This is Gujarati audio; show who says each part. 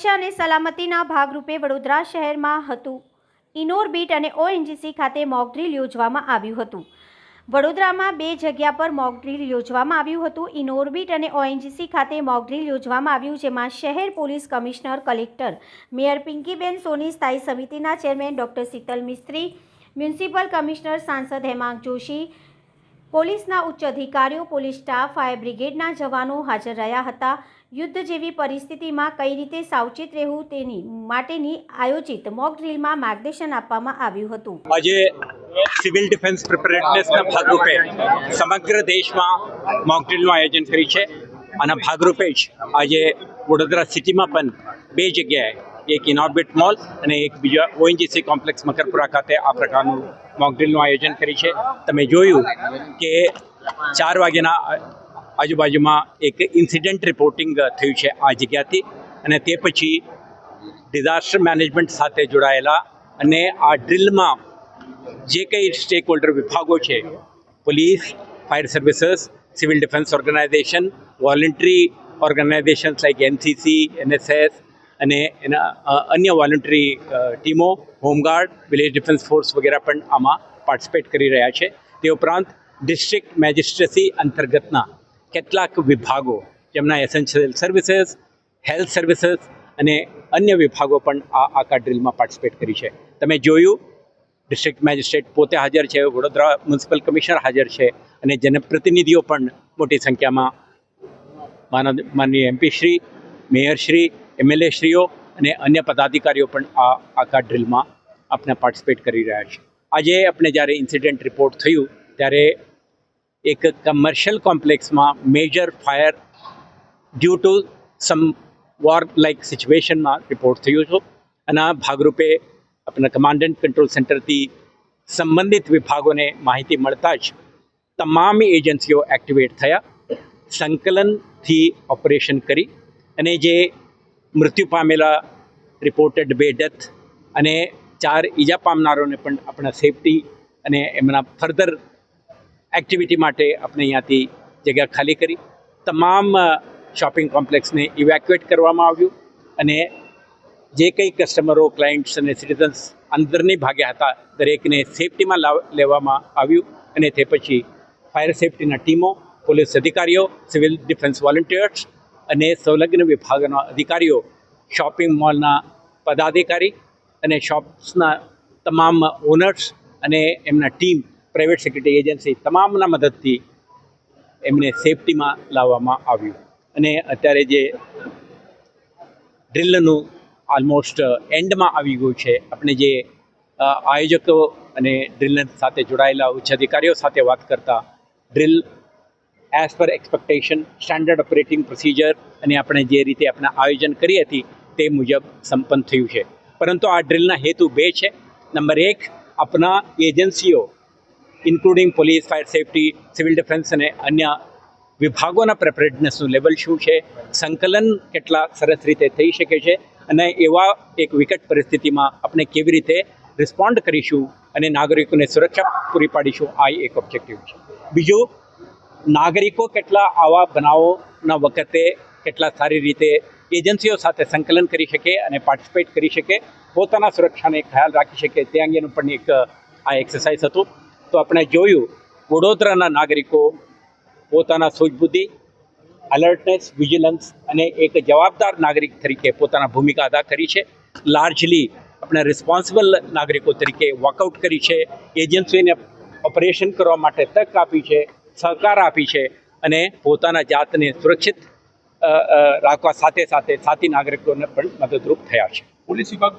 Speaker 1: સુરક્ષા અને સલામતીના ભાગરૂપે વડોદરા શહેરમાં હતું. ઇનોરબીટ અને ઓએનજીસી ખાતે મોકડ્રીલ યોજવામાં આવ્યું હતું. વડોદરામાં બે જગ્યા પર મોક ડ્રીલ યોજવામાં આવ્યું હતું. ઇનોરબીટ અને ઓએનજીસી ખાતે મોક યોજવામાં આવ્યું, જેમાં શહેર police commissioner, collector, mayor Pinkiben Soni, સ્થાયી સમિતિના chairman doctor Shital Mistry, municipal commissioner સાંસદ હેમાંગ જોશી, પોલીસના ઉચ્ચ અધિકારીઓ, પોલીસ સ્ટાફ, ફાયર બ્રિગેડના જવાનો હાજર રહ્યા હતા. યુદ્ધ જેવી પરિસ્થિતિમાં કઈ રીતે સાવચેત રહેવું તેની માટેની આયોજિત મોક ડ્રીલમાં માર્ગદર્શન આપવામાં આવ્યું હતું.
Speaker 2: આજે સિવિલ ડિફેન્સ પ્રિપેરેડનેસના ભાગરૂપે સમગ્ર દેશમાં મોકડ્રીલનું આયોજન કર્યું છે આના ભાગરૂપે જ આજે વડોદરા સિટીમાં પણ બે જગ્યાએ એક ઇનોર્બિટ મોલ અને એક બીજા ઓએનજીસી કોમ્પ્લેક્સ મકરપુરા ખાતે આ પ્રકારનું મોકડ્રીલનું આયોજન કર્યું છે. તમે જોયું કે ચાર વાગ્યાના આજુબાજુમાં એક ઇન્સિડન્ટ રિપોર્ટિંગ થયું છે આ જગ્યાથી. અને તે પછી ડિઝાસ્ટર મેનેજમેન્ટ સાથે જોડાયેલા અને આ ડ્રિલમાં જે કંઈ સ્ટેક હોલ્ડર વિભાગો છે police fire services civil defence organisation voluntary organisations like NCC NSS અને એના અન્ય વોલન્ટરી ટીમો હોમગાર્ડ વિલેજ ડિફેન્સ ફોર્સ વગેરે પણ આમાં પાર્ટિસિપેટ કરી રહ્યા છે. તે ઉપરાંત ડિસ્ટ્રિક્ટ મેજિસ્ટ્રેસી અંતર્ગતના કેટલાક વિભાગો, જેમના એસેન્શિયલ સર્વિસીસ હેલ્થ સર્વિસીસ અને અન્ય વિભાગો પણ આ આખા ડ્રિલમાં પાર્ટિસિપેટ કરી છે. તમે જોયું ડિસ્ટ્રિક્ટ મેજિસ્ટ્રેટ પોતે હાજર છે, વડોદરા મ્યુનિસિપલ કમિશનર હાજર છે અને જનપ્રતિનિધિઓ પણ મોટી સંખ્યામાં માનનીય એમપી શ્રી એમએલએશ્રીઓ એમએલએ શ્રીઓ અને અન્ય પદાધિકારીઓ પણ આ આખા ડ્રિલમાં આપણે પાર્ટિસિપેટ કરી રહ્યા છે. આજે આપણે જ્યારે ઇન્સિડન્ટ રિપોર્ટ થયું, ત્યારે એક commercial કોમ્પ્લેક્સમાં major fire due to some war like સિચ્યુએશનમાં report થયો છે. અને આ ભાગરૂપે આપણા કમાન્ડન્ટ કંટ્રોલ સેન્ટરથી સંબંધિત વિભાગોને માહિતી મળતા જ તમામ એજન્સીઓ એક્ટિવેટ થયા. સંકલનથી ઓપરેશન કરી અને જે મૃત્યુ પામેલા રિપોર્ટેડ બે ડેથ અને ચાર ઈજા પામનારોને પણ આપણા સેફટી અને એમના ફર્ધર એક્ટિવિટી માટે આપણે અહીંયાથી જગ્યા ખાલી કરી. તમામ શોપિંગ કોમ્પ્લેક્સને ઇવેક્યુએટ કરવામાં આવ્યું અને જે કંઈ કસ્ટમરો ક્લાયન્ટ્સ અને સિટીઝન્સ અંદરની ભાગ્યા હતા, દરેકને સેફટીમાં લાવ, લેવામાં આવ્યું અને તે પછી ફાયર સેફટીના ટીમો, પોલીસ અધિકારીઓ સિવિલ ડિફેન્સ વોલન્ટિયર્સ અને સંલગ્ન વિભાગના અધિકારીઓ શોપિંગ મોલના પદાધિકારી અને શોપ્સના તમામ ઓનર્સ અને એમના ટીમ પ્રાઇવેટ સેક્યુરિટી એજન્સી તમામના મદદથી એમને સેફટીમાં લાવવામાં આવ્યું. અને અત્યારે જે ડ્રિલનું ઓલમોસ્ટ એન્ડમાં આવી ગયું છે, આપણે જે આયોજકો અને ડ્રિલ સાથે જોડાયેલા ઉચ્ચ અધિકારીઓ સાથે વાત કરતા drill as per expectation standard operating procedure અને આપણે જે રીતે આપણે આયોજન કરી હતી તે મુજબ સંપન્ન થયું છે. પરંતુ આ ડ્રિલના હેતુ બે છે. નંબર એક, આપણા એજન્સીઓ including police fire safety civil defence અને અન્ય વિભાગોના પ્રેપરેડનેસનું લેવલ શું છે, સંકલન કેટલા સરસ રીતે થઈ શકે છે અને એવા એક વિકટ પરિસ્થિતિમાં આપણે કેવી રીતે રિસ્પોન્ડ કરીશું અને નાગરિકોને સુરક્ષા પૂરી પાડીશું, આ એક ઓબ્જેક્ટિવ છે. બીજું, નાગરિકો કેટલા આવા બનાવોના વખતે કેટલા સારી રીતે એજન્સીઓ સાથે સંકલન કરી શકે અને પાર્ટિસિપેટ કરી શકે, પોતાના સુરક્ષાને ખ્યાલ રાખી શકે, તે અંગેનું પણ એક, આ એક્સરસાઇઝ હતું. તો આપણે જોયું વડોદરાના નાગરિકો પોતાના સૂઝબુદ્ધિ અલર્ટનેસ વિજિલન્સ અને એક જવાબદાર નાગરિક તરીકે પોતાના ભૂમિકા અદા કરી છે. લાર્જલી આપણે રિસ્પોન્સિબલ નાગરિકો તરીકે વોકઆઉટ કરી છે એજન્સીને ઓપરેશન કરવા માટે તક આપી છે, સહકાર આપી છે અને પોતાના જાતને સુરક્ષિત રાખવા સાથે સાથે સાથી નાગરિકોને પણ મદદરૂપ થયા છે.
Speaker 3: પોલીસ વિભાગ